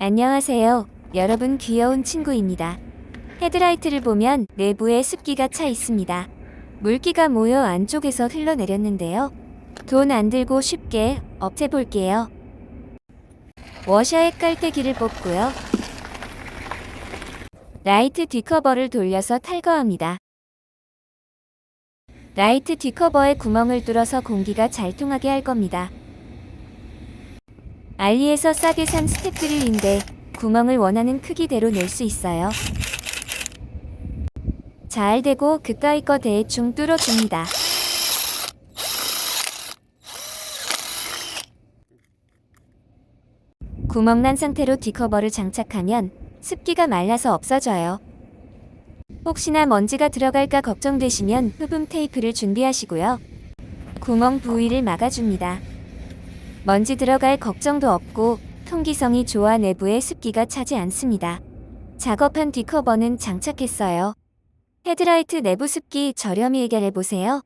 안녕하세요. 여러분 귀여운 친구입니다. 헤드라이트를 보면 내부에 습기가 차 있습니다. 물기가 모여 안쪽에서 흘러내렸는데요. 돈 안 들고 쉽게 업체 볼게요. 워셔의 깔때기를 뽑고요. 라이트 뒤커버를 돌려서 탈거합니다. 라이트 뒤커버에 구멍을 뚫어서 공기가 잘 통하게 할 겁니다. 알리에서 싸게 산 스텝드릴인데 구멍을 원하는 크기대로 낼 수 있어요. 잘 되고 그까이 거 대충 뚫어줍니다. 구멍 난 상태로 디커버를 장착하면 습기가 말라서 없어져요. 혹시나 먼지가 들어갈까 걱정되시면 흡음 테이프를 준비하시고요. 구멍 부위를 막아줍니다. 먼지 들어갈 걱정도 없고 통기성이 좋아 내부에 습기가 차지 않습니다. 작업한 뒤커버는 장착했어요. 헤드라이트 내부 습기 저렴히 해결해 보세요.